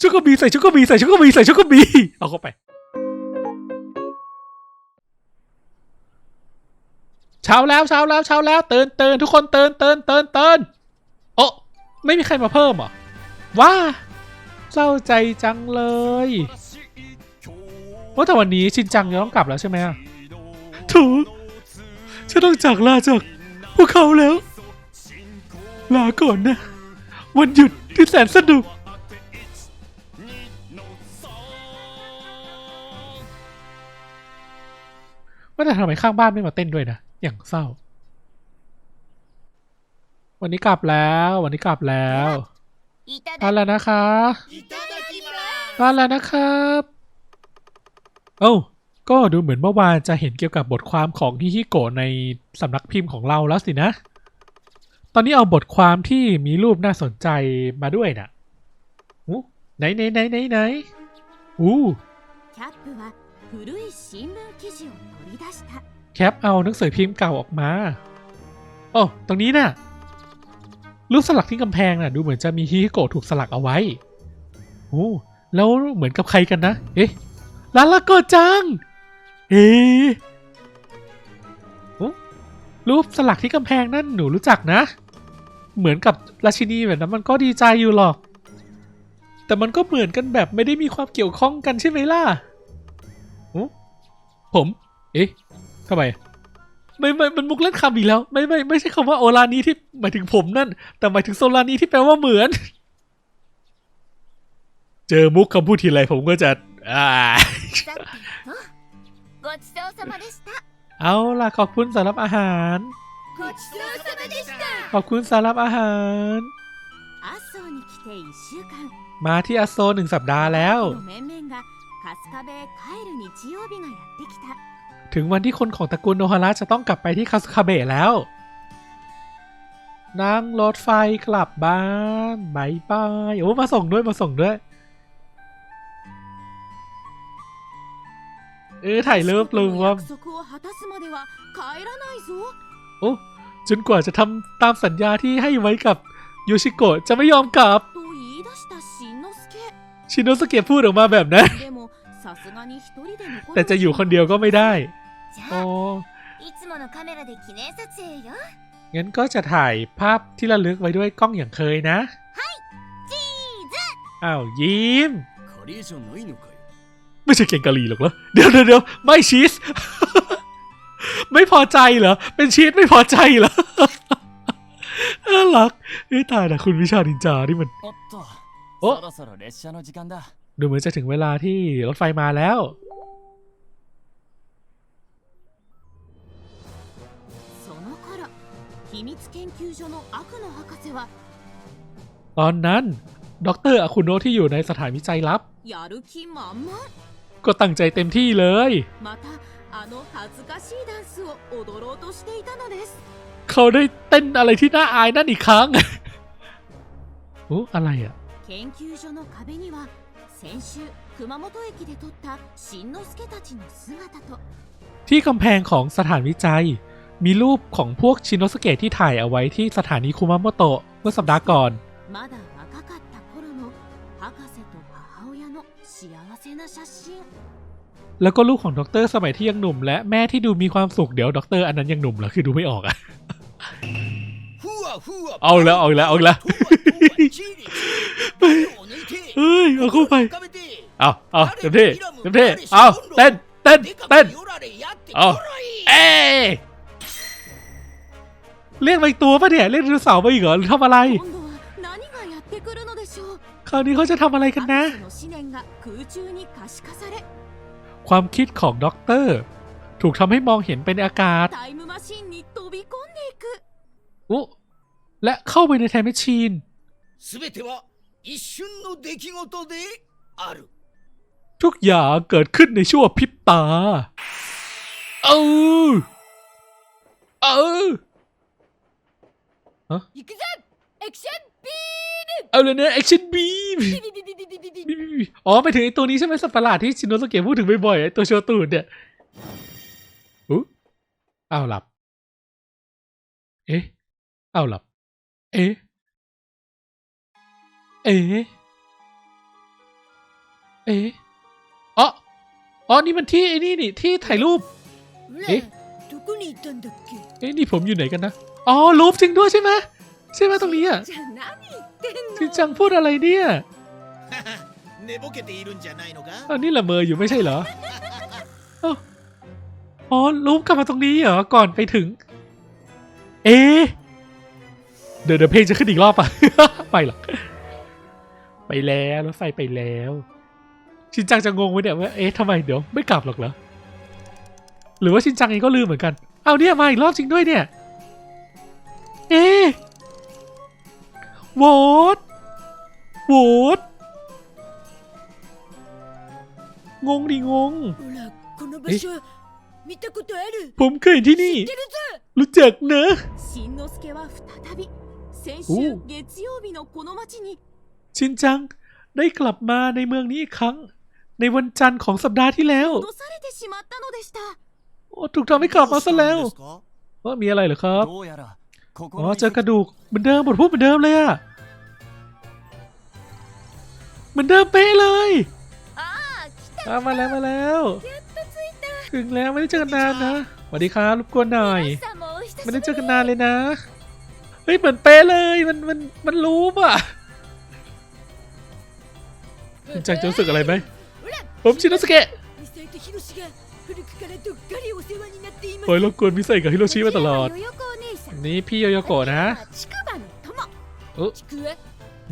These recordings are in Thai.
ชุกกบีใส่ชุกกบีใส่ชุกกบีใส่ชุกกบีเอาเข้าไป เช้าแล้วเช้าแล้วเช้าแล้วเตือนเตือนทุกคนเตือนเตือนเตือนเตือนโอ้ไม่มีใครมาเพิ่มเหรอว้าเศร้าใจจังเลยว่าแต่วันนี้ชินจังจะต้องกลับแล้วใช่ไหมถูฉันต้องจากลาจากพวกเขาแล้ว ลาก่อนนะ วันหยุดที่แสนสนุก ว่แต่ทำไมข้างบ้านไม่มาเต้นด้วยนะ อย่างเศร้า วันนี้กลับแล้ว วันนี้กลับแล้วทานแล้วนะคะทานแล้วนะครับเอ้าก็ดูเหมือนเมื่อวานจะเห็นเกี่ยวกับบทความของฮิฮิโกะในสำนักพิมพ์ของเราแล้วสินะ ตอนนี้เอาบทความที่มีรูปน่าสนใจมาด้วยนะ่ะไหนไหนไหนไหนไหนอู้ แคปเอาหนังสือพิมพ์เก่าออกมา โอ้ ตรงนี้นะ่ะ รูปสลักที่กำแพงนะ่ะ ดูเหมือนจะมีฮิฮิโกะถูกสลักเอาไว้ โอ้ แล้วเหมือนกับใครกันนะ เอ๊ะลาลาโกจังเฮ้ะรูปสลักที่กำแพงนั่นหนูรู้จักนะ เหมือนกับราชินีแบบนั้นมันก็ดีใจอยู่หรอก แต่มันก็เหมือนกันแบบไม่ได้มีความเกี่ยวข้องกันใช่ไหมล่ะ ผม เอ๊ะทำไมไม่ไม่มันมุกเล่นคำอีกแล้ว ไม่ไม่ไม่ใช่คำว่าโอลานี้ที่หมายถึงผมนั่น แต่หมายถึงโซลานี้ที่แปลว่าเหมือน เจอมุกคำพูดทีไรผมก็จะเอาล่ะขอบคุณสำหรับอาหาร ขอบคุณสำหรับอาหาร มาที่อาโซหนึ่งสัปดาห์แล้ว ถึงวันที่คนของตระกูลโนฮาระจะต้องกลับไปที่คาสคาเบะแล้ว นั่งรถไฟกลับบ้านบายบายโอ้มาส่งด้วยมาส่งด้วย เออถ่ายรูปรวมโอ้จนกว่าจะทำตามสัญญาที่ให้ไว้กับยูชิโกะจะไม่ยอมกลับ ชินโนสเกะพูดออกมาแบบนั้น แต่จะอยู่คนเดียวก็ไม่ได้โอ้งั้นก็จะถ่ายภาพที่ระลึกไว้ด้วยกล้องอย่างเคยนะอ้าวยิ้มไม่ใช่เก่งกะหรี่หรอกเหรอเดี๋ยวเดี๋ยวไม่ชีส ไม่พอใจเหรอ เป็นชีสไม่พอใจเหรอน่ารักนี่ตายนะคุณวิชาดินจาที่มันโอ้ ดูเหมือนจะถึงเวลาที่รถไฟมาแล้ว ตอนนั้นด็อกเตอร์อาคุโนที่อยู่ในสถานวิจัยลับ ก็ตั้งใจเต็มที่เลยเขาได้เต้นอะไรที่น่าอายนั่นอีกครั้ง โอ้อะไรอะ 先週熊本駅で撮ったしんのすけたちの姿と ที่กำแพงของสถานวิจัย มีรูปของพวกชินโนสเกะที่ถ่ายเอาไว้ที่สถานีคุมาโมโตะเมื่อสัปดาห์ก่อน まだ若かった頃の博士と母親の幸せな写真 แล้วก็ลูกของด็อกเตอร์สมัยที่ยังหนุ่ม และแม่ที่ดูมีความสุขเดี๋ยวด็อกเตอร์อันนั้นยังหนุ่มเหรอคือดูไม่ออกอะ ふわふわเอาแล้วเอาแล้วเอาแล้ว とわとわチリチリ手を抜いて เฮ้ยเอาเข้าไปเอาเอาเต็มที่เต็มที่เอาเต้นเต้นเต้นเอาเอ๊เรียกมาตัวปะเนี่ยเรียกไดโสาวไปอีกเหรอหรือทำอะไรคราวนี้เขาจะทำอะไรกันนะ ความคิดของด็อกเตอร์ ถูกทำให้มองเห็นเป็นอากาศโอ้และเข้าไปในไทม์แมชชีน 一瞬の出来事である ทุกอย่างเกิดขึ้นในชั่วพริบตา เออเออ 行くぞエクションビ เอาเลยนะแอคชั่นบีม ービビビビビビビビビ อ๋อไปถึงไอตัวนี้ใช่ไหมสัตว์ประหลาดที่ชินโนสเกะพูดถึงบ่อยๆไอตัวโชว์ตูดเนี่ยอุ๊อ้าวหลับ เอ๊ะอ้าวหลับ เอ๊ะ เอ๊ะ เอ๊ะอ๋ออ๋อ นี่มันที่ไอ้นี่นี่ที่ถ่ายรูป ねえどこに行ったんだっけ เอ๊ะนี่ผมอยู่ไหนกันนะ อ๋อ รูปจริงด้วยใช่ไหมใช่ไหมตรงนี้อ่ะ じゃあ何言ってんの ชินจังพูดอะไรเนี่ย 寝ぼけているんじゃないのか อันนี้ละเมออยู่ไม่ใช่เหรอเอ้าอ๋อรูปกลับมาตรงนี้เหรอ ก่อนไปถึง เอ๊ะเดี๋ยวเดี๋ยวเพลงจะขึ้นอีกรอบอ่ะ ไปหรอก ไปแล้วรถไฟไปแล้ว ชินจังจะงงไว้เนี่ยว่าเอ๊ะทำไมเดี๋ยวไม่กลับหรอกเหรอหรือว่าชินจังเองก็ลืมเหมือนกันเอาเนี่ยมาอีกรอบจริงด้วยเนี่ยเอ๊ะโวตโหวตงงดิงงผมเคยที่นี่ รู้จักเนอะโอ้ ชินจัง ได้กลับมาในเมืองนี้อีกครั้ง ในวันจันทร์ของสัปดาห์ที่แล้ว โอ้ถูกทำให้กลับมาซะแล้วว่ามีอะไรเหรอครับอ๋อเจอกระดูกเหมือนเดิมบทพูดเหมือนเดิมเลยอะเหมือนเดิมเป๊ะเลยอมาแล้วมาแล้ว ถึงแล้วไม่ได้เจอกันนานนะสวัสดีครับรบกวนหน่อยไม่ได้เจอกันนานเลยนะเฮ้ยเหมือนเป๊ะเลยมันมันมันรู้ป่ะ จังจะรู้สึกอะไรไหมผมชินโนสเกะโอ้ยรบกวนมิไซกับฮิโรชิมาตลอด นี่พี่โยโยโกะนะ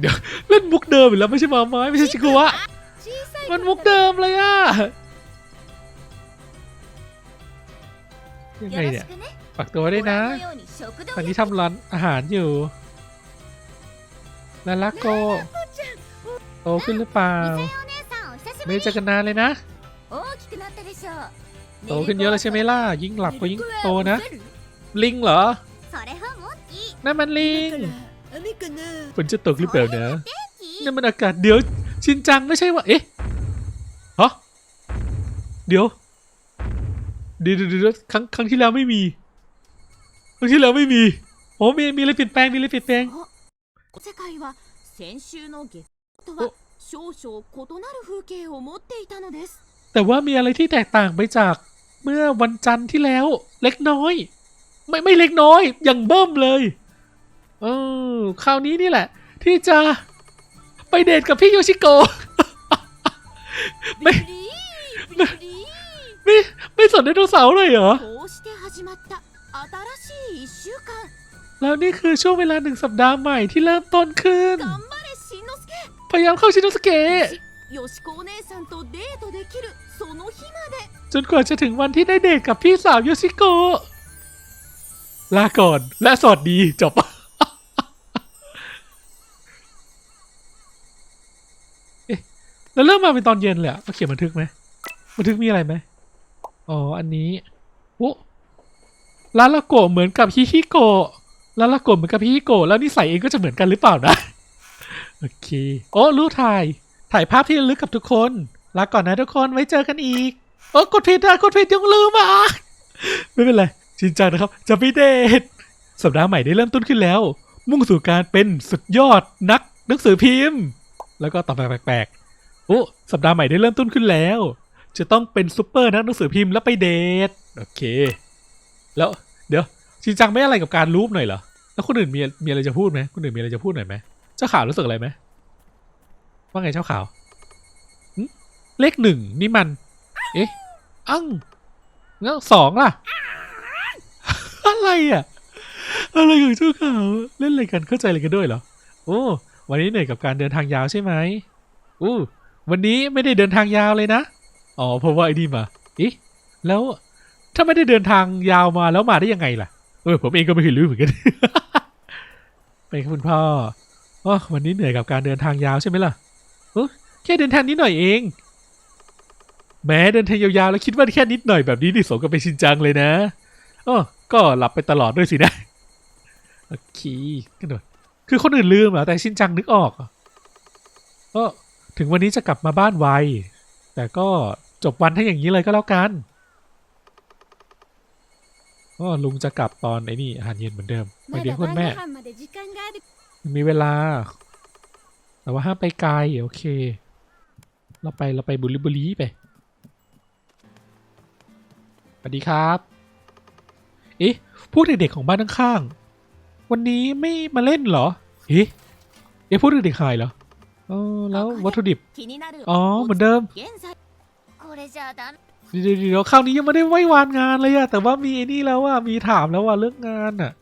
เดี๋ยวเล่นมุกเดิมอีกแล้วไม่ใช่มาไม้ไม่ใช่ชิคุวะมันมุกเดิมเลยอะยังไงเนี่ยปักตัวได้นะ ตอนนี้ทำร้านอาหารอยู่แล้วลาโก โตขึ้นหรือเปล่า ไม่เจอกันนานเลยนะ โตขึ้นเยอะแล้วใช่ไหมล่ะ ยิ่งหลับก็ยิ่งโตนะ ลิงเหรอ นั่นมันลิงฝนจะตกหรือเปล่านะนั่นมันอากาศเดี๋ยว ชินจังไม่ใช่ว่า เอ๊ะฮะเดี๋ยวเดี๋ยวเดี๋ยวครั้งครั้งที่แล้วไม่มี ครั้งที่แล้วไม่มีโอ้มีมีอะไรเปลี่ยนแปลงมีอะไรเปลี่ยนแปลง とは少々異なる風景を持っていたのです แต่ว่ามีอะไรที่แตกต่างไปจากเมื่อวันจันทร์ที่แล้ว เล็กน้อย ไม่ไม่เล็กน้อย อย่างเบิ่มเลย เออคราวนี้นี่แหละ ที่จะไปเดทกับพี่โยชิโกะ ไม่ ビリービリー ไม่ไม่สนไดโนเสาร์เลยเหรอ こうして始まった新しい1週間 แล้วนี่คือช่วงเวลาหนึ่งสัปดาห์ใหม่ที่เริ่มต้นขึ้น 頑張れしんのすけ พยายามเข้าชิโนสเกะตจนกว่าจะถึงวันที่ได้เดทกับพี่สาวโยชิโกะลาก่อนและสวัสดีจบเะแล้วเริ่มมาเป็นตอนเย็นเลยอะมาเขียนบันทึกไหมบันทึกมีอะไรไหมอ๋ออันนี้โอ้ลาลาโกะเหมือนกับฮิฮิโกะลาลาโกะเหมือนกับฮิฮิโกะแล้วนิสัยเองก็จะเหมือนกันหรือเปล่านะ โอเค โอ้รูปถ่าย ถ่ายภาพที่ลึกกับทุกคนลาก่อนนะทุกคนไว้เจอกันอีก โอ้กดผิดนะกดผิดยังลืมอะ ไม่เป็นไรจริงจังนะครับ จะไปเดทสัปดาห์ใหม่ได้เริ่มต้นขึ้นแล้ว มุ่งสู่การเป็นสุดยอดนักหนังสือพิมพ์ แล้วก็ต่อไปแปลกๆโอ้สัปดาห์ใหม่ได้เริ่มต้นขึ้นแล้ว จะต้องเป็นซูเปอร์นักหนังสือพิมพ์แล้วไปเดทโอเค แล้วเดี๋ยวจริงจังไม่อะไรกับการรูปหน่อยเหรอแล้วคนอื่นมีมีอะไรจะพูดไหมคนอื่นมีอะไรจะพูดหน่อยไหม เจ้าข่าวรู้สึกอะไรไหมว่าไงเจ้าข่าวเลขหนึ่งนี่มัน เอ๊ะอั้งแล้วสองล่ะ อะไรอะ อะไรของเจ้าข่าวเล่นอะไรกันเข้าใจอะไรกันด้วยเหรอโอ้วันนี้เหนื่อยกับการเดินทางยาวใช่ไหมอู้วันนี้ไม่ได้เดินทางยาวเลยนะอ๋อเพราะว่าไอ้นี่มาเอ๊ะแล้วถ้าไม่ได้เดินทางยาวมาแล้วมาได้ยังไงล่ะเออผมเองก็ไม่เคยรู้เหมือนกันไปครับคุณพ่อ อ๋อวันนี้เหนื่อยกับการเดินทางยาวใช่ไหมล่ะแค่เดินทางนิดหน่อยเอง แม้เดินทางยาวๆแล้วคิดว่าแค่นิดหน่อยแบบนี้นี่สมกับเปชินจังเลยนะอ๋อก็หลับไปตลอดด้วยสินะโอเคกันหน่อยคือคนอื่นลืมเหรอแต่ชินจังนึกออกเออถึงวันนี้จะกลับมาบ้านไว แต่ก็จบวันถ้าอย่างนี้เลยก็แล้วกันก็ลุงจะกลับตอนไอ้นี่อาหารเย็นเหมือนเดิมไปเดี๋ยวคุณแม่ มีเวลา แต่ว่าห้าไปไกลโอเค เราไปเราไปบุรีบุรีไปสวัสดีครับเอ๊ะพวกเด็กๆของบ้านข้างๆวันนี้ไม่มาเล่นเหรอเอ๊ะเอ๊ะพวกเด็กๆหายเหรอเออแล้ววัตถุดิบอ๋อเหมือนเดิมเดี๋ยวข้าวนี้ยังไม่ได้ไหว้วานงานเลยอะแต่ว่ามีไอ้นี่แล้วว่ามีถามแล้วว่าเรื่องงานอะ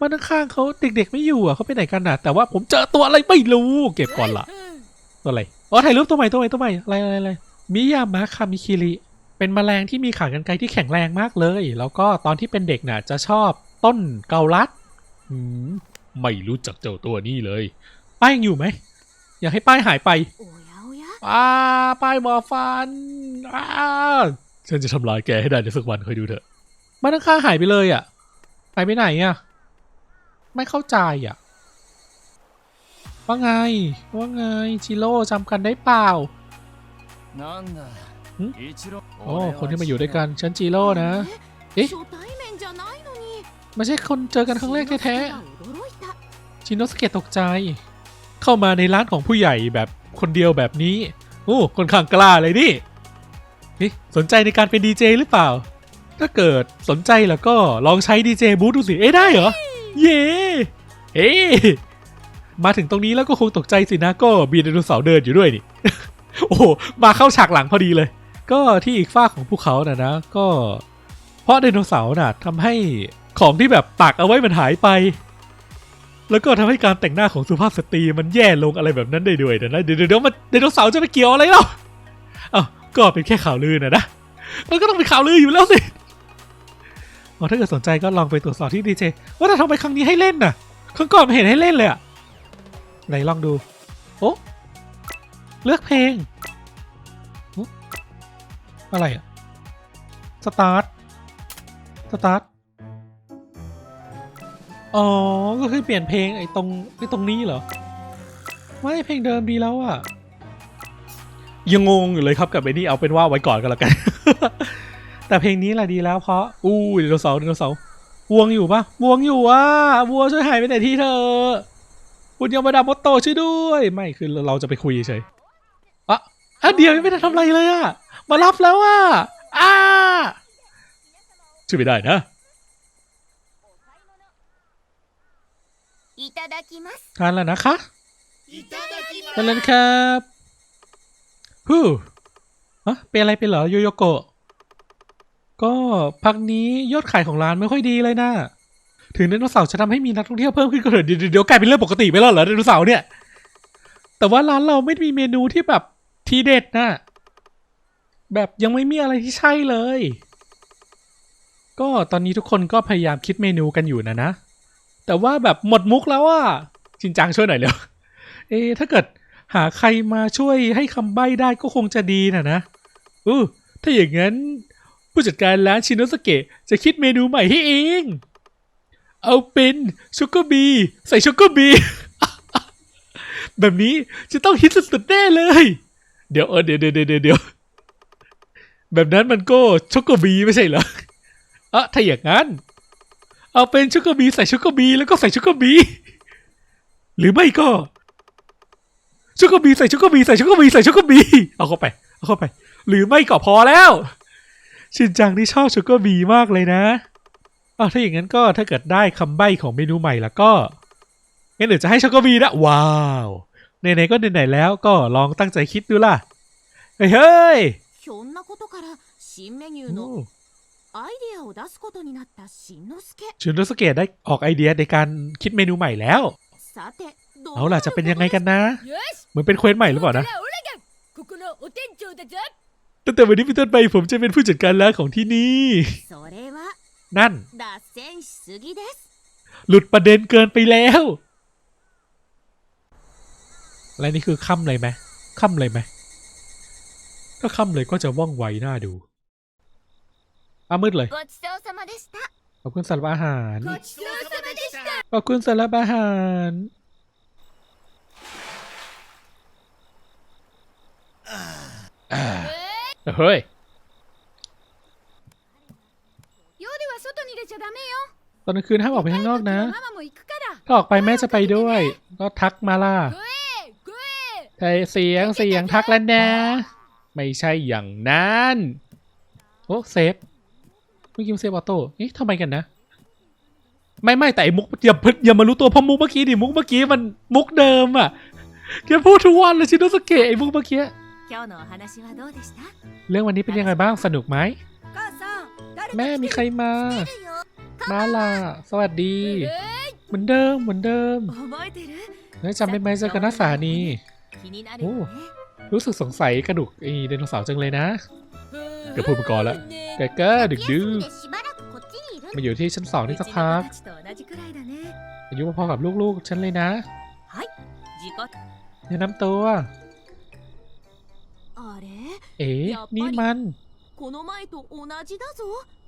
มันข้างเขาเด็กๆไม่อยู่อะเขาไปไหนกันอะ แต่ว่าผมเจอตัวอะไรไม่รู้ เก็บก่อนละตัวอะไรอ๋อถ่ายรูปตัวใหม่ตัวใหม่ตัวใหม่อะไรอะไรอะไรมิยามะคามิคิริเป็นแมลงที่มีขากรรไกรที่แข็งแรงมากเลย แล้วก็ตอนที่เป็นเด็กน่ะ จะชอบต้นเกาลัดไม่รู้จักเจ้าตัวนี้เลย ป้ายยังอยู่ไหม อยากให้ป้ายหายไปป้าป้ายบอฟันอ่าฉันจะทำลายแกให้ได้ในสักวันคอยดูเถอะมันข้างหายไปเลยอะ ไปไปไหนอะ ไม่เข้าใจอะ ว่าไง ว่าไง ชิโร่จำกันได้เปล่าโอ้คนที่มาอยู่ด้วยกัน ฉันจิโร่นะ เอ๊ะ ไม่ใช่คนเจอกันครั้งแรกแท้ๆชินโนสเกตตกใจ เข้ามาในร้านของผู้ใหญ่แบบคนเดียวแบบนี้ โอ้คนข้างกล้าเลยนี่นี่สนใจในการเป็นดีเจหรือเปล่า ถ้าเกิดสนใจแล้วก็ลองใช้ดีเจบูธดูสิ เอ๊ะได้เหรอ เย่เอ๊ะมาถึงตรงนี้แล้วก็คงตกใจสินะก็มีไดโนเสาร์เดินอยู่ด้วยนี่ โอ้มาเข้าฉากหลังพอดีเลย ก็ที่อีกฝ้าของภูเขาน่ะนะ ก็ เพราะไดโนเสาร์น่ะทำให้ของที่แบบตักเอาไว้มันหายไป แล้วก็ทำให้การแต่งหน้าของสุภาพสตรีมันแย่ลงอะไรแบบนั้นได้ด้วยนะเดี๋ยวเดี๋ยวเดี๋ยวมันไดโนเสาร์จะไปเกี่ยวอะไรเล่าเอ้าก็เป็นแค่ข่าวลือนะนะมันก็ต้องเป็นข่าวลืออยู่แล้วสิ อ๋อถ้าเกิดสนใจก็ลองไปตรวจสอบที่ดีเจว่าแต่ทำไมครั้งนี้ให้เล่นน่ะ ครั้งก่อนไม่เห็นให้เล่นเลยอะไหนลองดู โอ้เลือกเพลง อะไรอะสตาร์ท สตาร์ท อ๋อ ก็คือเปลี่ยนเพลงไอ้ตรงไอ้ตรงนี้เหรอ ไม่เพลงเดิมดีแล้วอะยังงงอยู่เลยครับกับไอ้นี่เอาเป็นว่าไว้ก่อนกันแล้วกัน แต่เพลงนี้แหละดีแล้วเพราะอู้ไดโนเสาร์ไดโนเสาร์วงอยู่ปะวงอยู่อะวัวช่วยหายไปไหนที่เธอคุณยังมาดามดโตช่วยด้วย ไม่คือเราจะไปคุยเฉยอะอะเดียวไม่ได้ทำอะไรเลยอะมารับแล้วอะอ่าช่วยไม่ได้นะทานแล้วนะคะทานแล้วครับฮู้อะเป็นอะไรไปเหรอโยโยโกะ ก็พักนี้ยอดขายของร้านไม่ค่อยดีเลยนะ ถึงไดโนเสาร์จะทำให้มีนักท่องเที่ยวเพิ่มขึ้นก็เถอะเดี๋ยวเดี๋ยวกลายเป็นเรื่องปกติไปแล้วเหรอไดโนเสาร์เนี่ย แต่ว่าร้านเราไม่มีเมนูที่แบบทีเด็ดนะ แบบยังไม่มีอะไรที่ใช่เลย ก็ตอนนี้ทุกคนก็พยายามคิดเมนูกันอยู่นะนะ แต่ว่าแบบหมดมุกแล้วอะจริงจังช่วยหน่อยเร็ว เอถ้าเกิดหาใครมาช่วยให้คำใบ้ได้ก็คงจะดีนะนะ อือถ้าอย่างนั้น ผู้จัดการร้านชินโนสเกะจะคิดเมนูใหม่ให้เอง เอาเป็นช็อกโกบี ใส่ช็อกโกบี แบบนี้จะต้องฮิตสุดๆแน่เลย เดี๋ยวเออเดี๋ยวเดี๋ยวเดี๋ยวเดี๋ยวแบบนั้นมันก็ช็อกโกบีไม่ใช่เหรอเอะถ้าอย่างนั้น เอาเป็นช็อกโกบีใส่ช็อกโกบีแล้วก็ใส่ช็อกโกบีหรือไม่ก็ช็อกโกบีใส่ช็อกโกบีใส่ช็อกโกบีใส่ช็อกโกบีเอาเข้าไปเอาเข้าไป หรือไม่ก็พอแล้ว ชินจังนี่ชอบช็อกโกบีมากเลยนะอ้าวถ้าอย่างนั้นก็ถ้าเกิดได้คำใบ้ของเมนูใหม่แล้วก็งั้นเดี๋ยวจะให้ช็อกโกบีนะว้าวไหนๆก็ไหนๆแล้วก็ลองตั้งใจคิดดูล่ะเฮ้ยเฮ้ย ひょんなことから新メニュー โอ้ のアイデアを出すことになったしんのすけ ชินโนสเกตได้ออกไอเดียในการคิดเมนูใหม่แล้ว さてどう เอาล่ะจะเป็นยังไงกันนะ よし เหมือนเป็นเควสใหม่หรือเปล่านะ ตั้งแต่วันนี้เป็นต้นไปผมจะเป็นผู้จัดการแล้วของที่นี่ นั่น หลุดประเด็นเกินไปแล้ว อะไรนี่คือค่ำเลยไหมค่ำเลยไหมถ้าค่ำเลยก็จะว่องไวน่าดูอามืดเลยขอบคุณสำหรับอาหารขอบคุณสำหรับอาหารอ่า เฮ้ยตอนกลางคืนห้ามออกไปข้างนอกนะ ถ้าออกไปแม่จะไปด้วย ก็ทักมาล่าใช่เสียงเสียงทักแล้วนะ ไม่ใช่อย่างนั้น โอ้เซฟเมื่อกี้เซฟออโต้เอ๊ะทำไมกันนะ ไม่ไม่แต่มุกอย่าพึ่อย่ามารู้ตัวพอมุกเมื่อกี้ดิมุกเมื่อกี้มันมุกเดิมอะแกพูดทุกวันเลยชิโนสเกะไอ้มุกเมื่อกี้ เรื่องวันนี้เป็นยังไงบ้างสนุกไหมแม่มีใครมามาล่ะสวัสดี เหมือนเดิมเหมือนเดิม覚えてるเฮ้ยจำได้ไหมเจอกันหน้าสถานีโอ้รู้สึกสงสัยกระดูกไอ้ไดโนเสาร์จังเลยนะ เดี๋ยวพูดมาก่อนละแกก็ดึกดื้อมาอยู่ที่ชั้นสองนี่สักพักอายุพอๆกับลูกๆฉันเลยนะはい自己แนะนำตัว เอ๋นี่มัน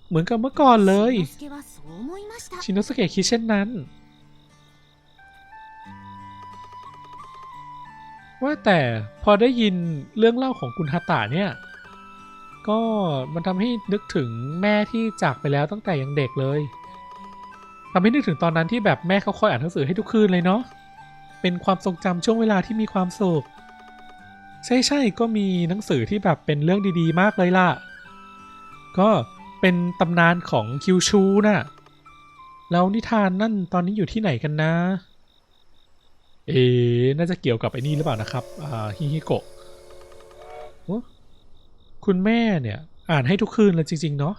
เหมือนกับเมื่อก่อนเลยชินโนสเกะคิดเช่นนั้น ว่าแต่พอได้ยินเรื่องเล่าของคุณฮาตาเนี่ย ก็มันทำให้นึกถึงแม่ที่จากไปแล้วตั้งแต่ยังเด็กเลยทำให้นึกถึงตอนนั้นที่แบบแม่เขาคอยอ่านหนังสือให้ทุกคืนเลยเนาะเป็นความทรงจำช่วงเวลาที่มีความสุข ใช่ใช่ก็มีหนังสือที่แบบเป็นเรื่องดีๆ มากเลยล่ะ ก็เป็นตำนานของคิวชูนะ่ะ แล้วนิทานนั่นตอนนี้อยู่ที่ไหนกันนะ เอ๋น่าจะเกี่ยวกับไอ้นี่หรือเปล่านะครับอ่าฮิฮิโกะคุณแม่เนี่ย อ่านให้ทุกคืนเลยจริง ๆ เนาะ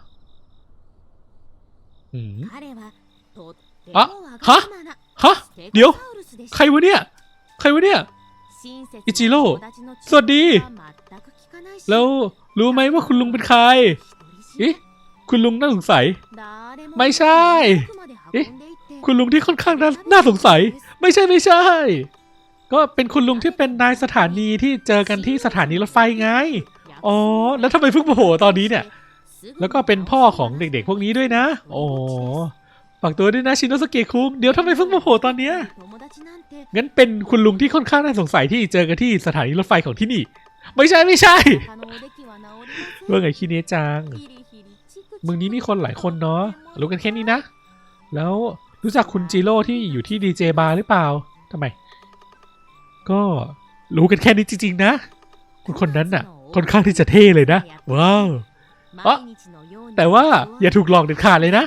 อืมอะฮะ ฮะ เดี๋ยว ใครวะเนี่ย ใครวะเนี่ย อิจิโร่สวัสดี แล้วรู้ไหมว่าคุณลุงเป็นใครอิคุณลุงน่าสงสัย ไม่ใช่อิคุณลุงที่ค่อนข้างน่าสงสัย ไม่ใช่ไม่ใช่ ก็เป็นคุณลุงที่เป็นนายสถานีที่เจอกันที่สถานีรถไฟไง อ๋อ แล้วทำไมเพิ่งโผล่ตอนนี้เนี่ย แล้วก็เป็นพ่อของเด็กๆ พวกนี้ด้วยนะอ๋อ ฝากตัวด้วยนะชินโนสเกะคุงเดี๋ยวทำไมเพิ่งมาโผล่ตอนเนี้ยงั้นเป็นคุณลุงที่ค่อนข้างน่าสงสัยที่เจอกันที่สถานีรถไฟของที่นี่ ไม่ใช่ไม่ใช่เรื่าไงคีเนจังมึงนี้มีคนหลายคนเนาะรู้กันแค่นี้นะ แล้วรู้จักคุณจิโร่ที่อยู่ที่ดีเจบาร์หรือเปล่าทำไม ก็รู้กันแค่นี้จริง ๆ นะ คุณคนนั้นน่ะค่อนข้างที่จะเท่เลยนะ ว้าวแต่ว่าอย่าถูกหลอกเด็ดขาดเลยนะ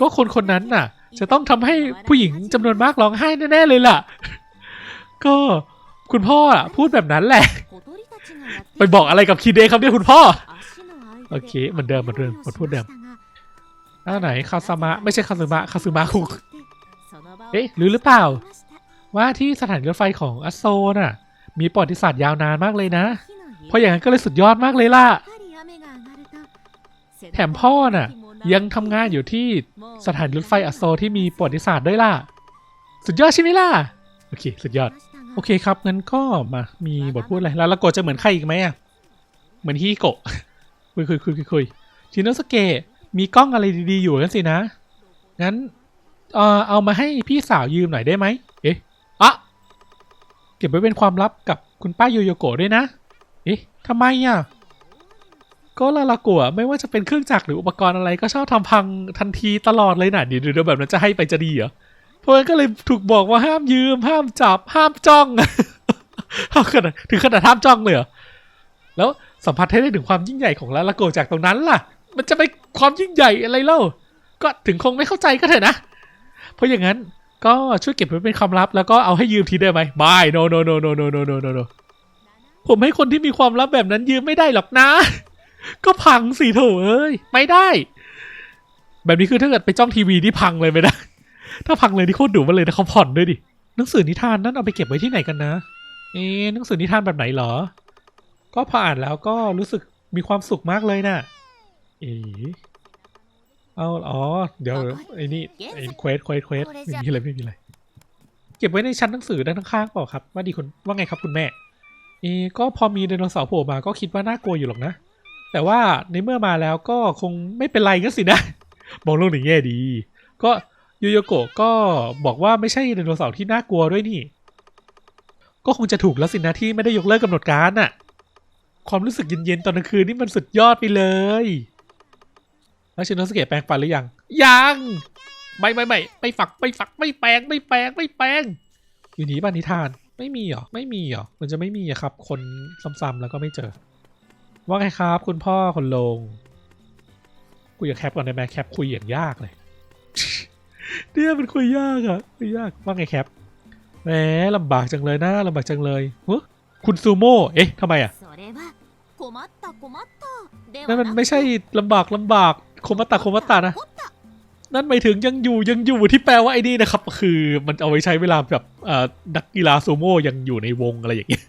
ก็คนคนนั้นน่ะ จะต้องทำให้ผู้หญิงจำนวนมากร้องไห้แน่ๆเลยล่ะ ก็คุณพ่ออะพูดแบบนั้นแหละ ไปบอกอะไรกับคีเดครับเนี่ยคุณพ่อ โอเคเหมือนเดิมเหมือนเดิมเหมือนพูดเดิมอ้าวไหนคาซามะไม่ใช่คาซึมะคาซึมะคุงเอ๊ะรู้หรือเปล่า ว่าที่สถานีรถไฟของอัสโซน่ะ มีประวัติศาสตร์ยาวนานมากเลยนะ เพราะอย่างนั้นก็เลยสุดยอดมากเลยล่ะ แถมพ่อน่ะ ยังทำงานอยู่ที่สถานีรถไฟอัสโซที่มีประวัติศาสตร์ด้วยล่ะ สุดยอดใช่ไหมล่ะ โอเค สุดยอด โอเคครับ งั้นก็มามีบทพูดอะไรแล้วละโกจะเหมือนใครอีกไหมอะ เหมือนฮิโกะ คุยคุยคุยคุยคุยชินโนสเกะมีกล้องอะไรดีๆอยู่กันสินะ งั้น เออเอามาให้พี่สาวยืมหน่อยได้ไหม เอ๊ะอะเก็บไว้เป็นความลับกับคุณป้าโยโยโกะด้วยนะ เอ๊ะทำไมอะ ก็ลาลาโกะไม่ว่าจะเป็นเครื่องจักรหรืออุปกรณ์อะไรก็ชอบทำพังทันทีตลอดเลยนะเดี๋ยวเดี๋ยวแบบนั้นจะให้ไปจะดีเหรอเพราะงั้นก็เลยถูกบอกว่าห้ามยืม ห้ามจับ ห้ามจ้องห้าขนาดถึงขนาดห้ามจ้องเลยเหรอแล้วสัมผัสให้ได้ถึงความยิ่งใหญ่ของลาลาโกะจากตรงนั้นล่ะ มันจะไปความยิ่งใหญ่อะไรเล่า ก็ถึงคงไม่เข้าใจก็เถอะนะ เพราะอย่างนั้นก็ช่วยเก็บไว้เป็นความลับ แล้วก็เอาให้ยืมทีได้ไหมไม่ no no no no no no no no no ผมให้คนที่มีความลับแบบนั้นยืมไม่ได้หรอกนะ ก็พังสิโถเอ้ยไม่ได้ แบบนี้คือถ้าเกิดไปจ้องทีวีนี่พังเลยไหมนะถ้าพังเลยนี่โคตรดุมันเลยนะเขาผ่อนด้วยดิหนังสือนิทานนั้นเอาไปเก็บไว้ที่ไหนกันนะ เอ๊หนังสือนิทานแบบไหนเหรอ ก็พออ่านแล้วก็รู้สึกมีความสุขมากเลยน่ะ เอ๊เอาอ๋อ เดี๋ยวไอ้นี่ไอ้เควสเควสเควสไม่มีอะไรไม่มีอะไร เก็บไว้ในชั้นหนังสือด้านข้างๆเปล่าครับ ว่าดีคุณว่าไงครับคุณแม่ เอ๊ก็พอมีไดโนเสาร์โผล่มาก็คิดว่าน่ากลัวอยู่หรอกนะ แต่ว่าในเมื่อมาแล้วก็คงไม่เป็นไรกันสินะ มองโลกในแง่ดี ก็โยโยโกะก็บอกว่าไม่ใช่ไดโนเสาร์ที่น่ากลัวด้วยนี่ ก็คงจะถูกแล้วสินะที่ไม่ได้ยกเลิกกำหนดการน่ะ ความรู้สึกเย็นๆตอนกลางคืนนี่มันสุดยอดไปเลย แล้วชินโนสเกะแปลงฟันหรือยัง ยัง ไม่ไม่ไม่ไม่ฝักไม่ฝักไม่แปลงไม่แปลงไม่แปลง อยู่นี่บ้านนิทาน ไม่มีหรอ ไม่มีหรอ มันจะไม่มีอะครับ คนซ้ำๆแล้วก็ไม่เจอ ว่าไงครับ คุณพ่อคุณลง กูอยากแคปก่อนได้ไหมแคปคุยอย่างยากเลยเนี่ยมันคุยยากอะคุยยากว่าไงแคปแหมลำบากจังเลยนะลำบากจังเลยเฮ้คุณซูโม่เอ๊ะทำไมอะนั่นมันไม่ใช่ลำบากลำบากโคมัตตาโคมัตตานะนั่นหมายถึงยังอยู่ยังอยู่ที่แปลว่าไอ้นี่นะครับ คือมันเอาไว้ใช้เวลาแบบนักกีฬาซูโม่ยังอยู่ในวงอะไรอย่างเงี้ย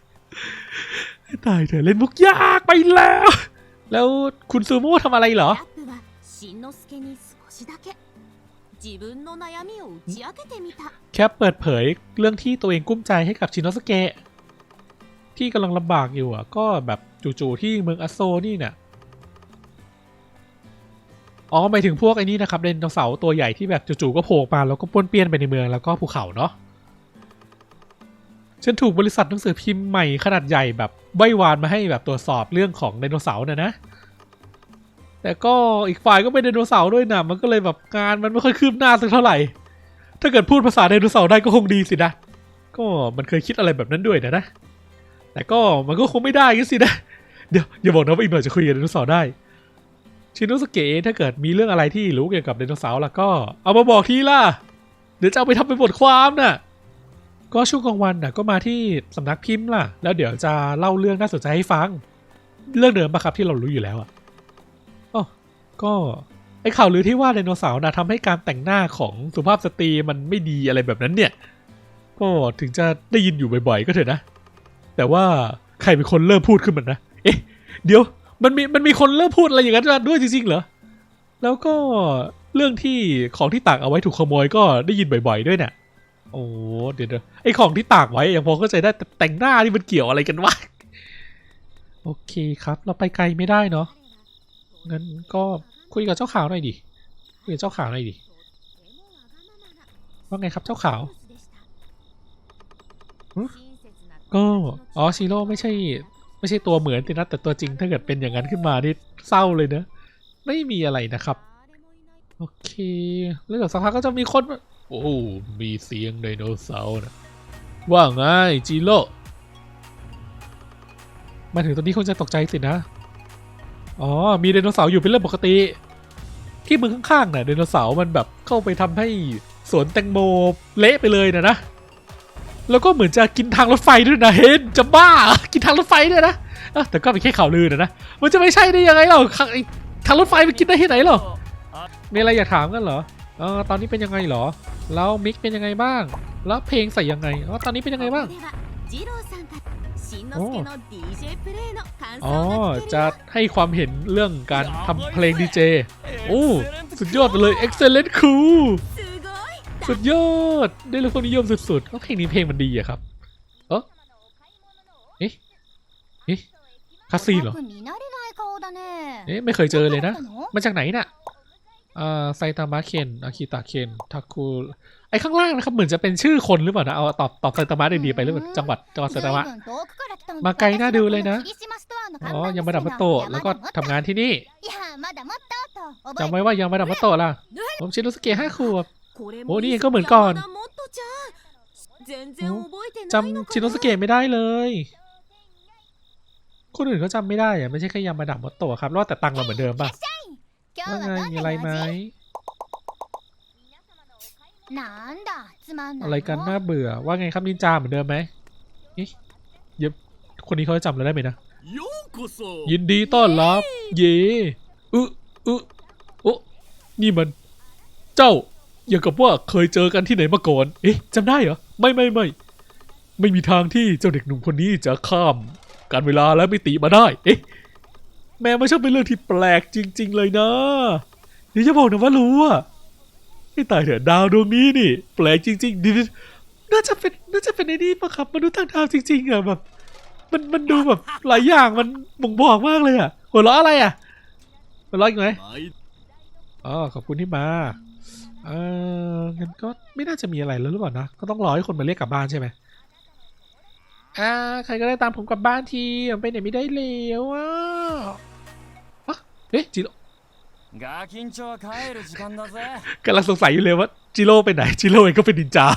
ตายเถอะเล่นมุกยากไปแล้ว แล้วคุณซูโม่ทำอะไรเหรอแค่เปิดเผยเรื่องที่ตัวเองกุ้มใจให้กับชินโนสเกะที่กำลังลำบากอยู่อะ ก็แบบจู่ๆที่เมืองอโซนี่เนี่ยอ๋อหมายถึงพวกไอ้นี่นะครับไดโนเสาตัวใหญ่ที่แบบจู่ๆก็โผล่มาแล้วก็ป้วนเปี้ยนไปในเมืองแล้วก็ภูเขาเนาะ ฉันถูกบริษัทหนังสือพิมพ์ใหม่ขนาดใหญ่แบบใบวานมาให้แบบตรวจสอบเรื่องของไดโนเสาร์น่ะนะ แต่ก็อีกฝ่ายก็เป็นไดโนเสาร์ด้วยนะมันก็เลยแบบงานมันไม่ค่อยคืบหน้าสักเท่าไหร่ ถ้าเกิดพูดภาษาไดโนเสาร์ได้ก็คงดีสินะ ก็มันเคยคิดอะไรแบบนั้นด้วยนะนะ แต่ก็มันก็คงไม่ได้กันสินะ เดี๋ยวอย่าบอกนะว่าอีกหน่อยจะคุยกับไดโนเสาร์ได้ ชินโนสเกะถ้าเกิดมีเรื่องอะไรที่รู้เกี่ยวกับไดโนเสาร์ล่ะก็เอามาบอกทีล่ะ เดี๋ยวจะเอาไปทำเป็นบทความน่ะ ก็ช่วงกลางวันน่ะก็มาที่สำนักพิมพ์ล่ะ แล้วเดี๋ยวจะเล่าเรื่องน่าสนใจให้ฟัง เรื่องเดิมปะครับที่เรารู้อยู่แล้วอะอ๋อก็ไอข่าวลือที่ว่าไดโนเสาร์นะทำให้การแต่งหน้าของสุภาพสตรีมันไม่ดีอะไรแบบนั้นเนี่ย ก็ถึงจะได้ยินอยู่บ่อยๆ ก็เถอะนะ แต่ว่าใครเป็นคนเริ่มพูดขึ้นมันนะ เอ๊ะ เดี๋ยวมันมีมันมีคนเริ่มพูดอะไรอย่างนั้นด้วยจริงๆเหรอ แล้วก็เรื่องที่ของที่ตากเอาไว้ถูกขโมยก็ได้ยินบ่อย ๆ ด้วยเนี่ย โอ้เดี๋ยวไอของที่ตากไว้ยังพอเข้าใจได้แต่แต่งหน้านี่มันเกี่ยวอะไรกันวะโอเคครับ เราไปไกลไม่ได้เนาะงั้นก็คุยกับเจ้าขาวหน่อยดิคุยกับเจ้าขาวหน่อยดิว่าไงครับเจ้าขาวก็อ๋อซีโร่ไม่ใช่ ไม่ใช่ตัวเหมือนสินะแต่ตัวจริงถ้าเกิดเป็นอย่างนั้นขึ้นมานี่เศร้าเลยเนะไม่มีอะไรนะครับ โอเค แล้วเดี๋ยวสักพักก็จะมีคน โอ้ มีเสียงไดโนเสาร์นะว่าไงจิโร่มาถึงตรงนี้คงจะตกใจสินะ อ๋อ มีไดโนเสาร์อยู่เป็นเรื่องปกติ ที่มือข้างๆน่ะไดโนเสาร์มันแบบเข้าไปทำให้สวนแตงโมเละไปเลยนะนะ แล้วก็เหมือนจะกินทางรถไฟด้วยนะเห็นจะบ้า กินทางรถไฟด้วยนะแต่ก็เป็นแค่ข่าวลือนะนะ มันจะไม่ใช่ได้ยังไงเราไอ้ทางรถไฟมันกินได้ที่ไหนหรอมีอะไรอยากถามกันเหรอเออตอนนี้เป็นยังไงเหรอ แล้วมิกเป็นยังไงบ้าง แล้วเพลงใส่ยังไงแล้วตอนนี้เป็นยังไงบ้างโอ้จะให้ความเห็นเรื่องการทำเพลงดีเจ โอ้ สุดยอดเลย excellent cool สุดยอด ได้รับความนิยมสุดๆก็เพลงนี้เพลงมันดีอะครับ เออเอ๊ะเอ๊ะคาซีเหรอเอ๊ะไม่เคยเจอเลยนะ มาจากไหนน่ะ เอ่อไซตามะเคนอากิตะเคนทาคุไอข้างล่างนะครับเหมือนจะเป็นชื่อคนหรือเปล่านะเอาตอบตอบไซตามะดีๆไปหรือเล่จังหวัดจังหวัดไซตามะมาไกลน่าดูเลยนะอ๋อยังมาดับมาโตะแล้วก็ทำงานที่นี่จำไว้ว่ายังมาดับมาโตะล่ะผมชินรุสเกะห้าขวบโอ้นี่เองก็เหมือนก่อนจำชินโนสเกะไม่ได้เลย คนอื่นเขาจำไม่ได้อะไม่ใช่แค่ยามาดับมดโตะครับล่าแต่ตังเราเหมือนเดิมป่ะ ว่าไงมีอไรไหมอะไรกันน่าเบื่อ ว่าไงครับนินจาเหมือนเดิมไหมเย็บคนนี้เขาจำเราได้ไหมนะ ยินดีต้อนรับ เย่เอึอึโอ้นี่มัน เจ้า อย่างกับว่าเคยเจอกันที่ไหนมาก่อน เอ๊ะจำได้เหรอ ไม่ไม่ไม่ ไม่มีทางที่เจ้าเด็กหนุ่มคนนี้จะข้าม การเวลาและมิติมาได้ เอ๊ะ แม้ไม่ชอบเป็นเรื่องที่แปลกจริง ๆ เลยนะเดี๋ยวจะบอกนะว่ารู้อะไอ้ตายเถอะดาวดวงนี้นี่ แปลกจริงๆเดียวน่าจะเป็นน่าจะเป็นไอ้นี่ปะครับมนุษย์ต่างดาวจริงๆอะแบบ มันมันดูแบบหลายอย่างมันบ่งบอกมากเลยอะหัวเราะอะไรอะหัวเราะอีกไหม参っอ๋อขอบคุณที่มาเอองั้นก็ไม่น่าจะมีอะไรแล้วหรือเปล่านะก็ต้องรอให้คนมาเรียกกลับบ้านใช่ไหมอ่าใครก็ได้ตามผมกลับบ้านทีผมไปไหนไม่ได้แล้วอะ เอ๊ะจิโร่กำลังสงสัยอยู่เลยว่าจิโร่ไปไหนจิโร่เองก็เป็นนินจา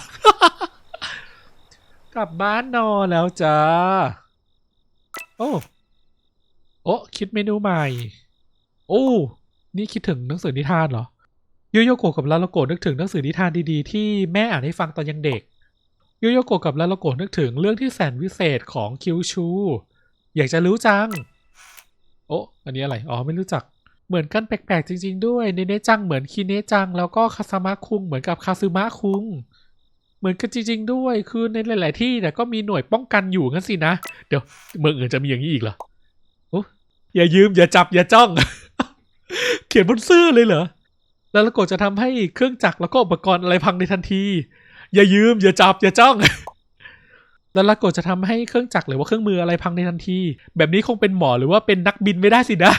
กลับบ้านนอนแล้วจ้าโอ้โอ้คิดเมนูใหม่ โอ้นี่คิดถึงหนังสือนิทานเหรอโยโยโกะกับลาโลโกะนึกถึงหนังสือนิทานดีๆ ที่แม่อ่านให้ฟังตอนยังเด็กโยโยโกะกับลาโลโกะนึกถึงเรื่องที่แสนวิเศษของคิวชู อยากจะรู้จัง โอ้อันนี้อะไร อ๋อ ไม่รู้จัก เหมือนกันแปลกๆจริง ๆ ด้วย เนเนจังเหมือนคิเนจัง แล้วก็คาซามะคุงเหมือนกับคาซึมะคุง เหมือนกันจริง ๆ ด้วย คือในหลาย ๆ ที่แต่ยก็มีหน่วยป้องกันอยู่งั้นสินะ เดี๋ยวเมืองอื่นจะมีอย่างนี้อีกเหรอโอ้อย่ายืมอย่าจับอย่าจ้อง เขียนบนเสื้อเลยเหรอ แล้วละโกจะทำให้เครื่องจักรแล้วก็อุปกรณ์อะไรพังในทันที อย่ายืมอย่าจับอย่าจ้อง แล้วละโกะจะทำให้เครื่องจักรหรือว่าเครื่องมืออะไรพังในทันที แบบนี้คงเป็นหมอหรือว่าเป็นนักบินไม่ได้สินะ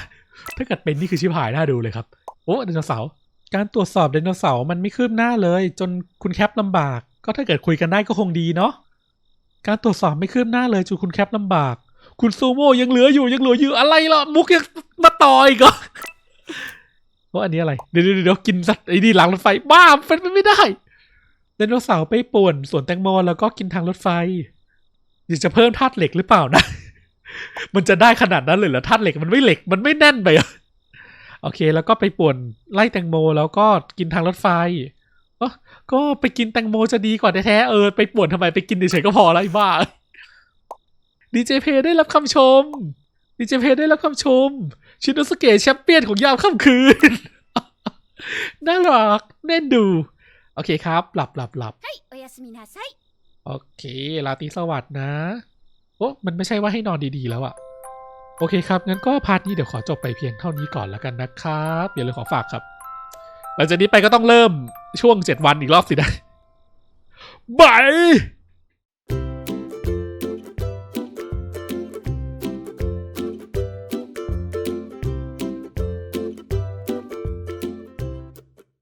ถ้าเกิดเป็นนี่คือชิบหายน่าดูเลยครับ โอ้ไดโนเสาร์การตรวจสอบไดโนเสาร์มันไม่คืบหน้าเลย จนคุณแคปลำบาก ก็ถ้าเกิดคุยกันได้ก็คงดีเนาะการตรวจสอบไม่คืบหน้าเลยจนคุณแคปลำบาก คุณซูโม่ยังเหลืออยู่ยังเหลืออยู่อะไรล่ะมุกยังมาต่ออีกเหรอว่าอันนี้อะไร เดี๋ยวเดี๋ยวกินสัตว์ไอ้นี่หลังรถไฟบ้าเป็นไปไม่ได้ไดโนเสาร์ไปป่วนสวนแตงโมแล้วก็กินทางรถไฟ อยากจะเพิ่มธาตุเหล็กหรือเปล่านะ มันจะได้ขนาดนั้นเลยเหรอธาตุเหล็กมันไม่เหล็กมันไม่แน่นไปอะโอเค แล้วก็ไปป่วนไล่แตงโมแล้วก็กินทางรถไฟเอ้อก็ไปกินแตงโมจะดีกว่าแท้ๆเออไปป่วนทำไมไปกินเฉยๆก็พอแล้วไอ้บ้าดีเจเพได้รับคำชมดีเจเพได้รับคำชม ชินโนสเกะแชมเปี้ยนของยามค่ำคืน น่ารักแน่นดู โอเคครับ หลับหลับหลับ โอเคลาตีสวัสด์นะ โอ้มันไม่ใช่ว่าให้นอนดีๆแล้วอะโอเคครับ งั้นก็พาร์ทนี้เดี๋ยวขอจบไปเพียงเท่านี้ก่อนแล้วกันนะครับ อย่าลืมขอฝากครับ หลังจากนี้ไปก็ต้องเริ่มช่วง 7 วันอีกรอบสินะบาย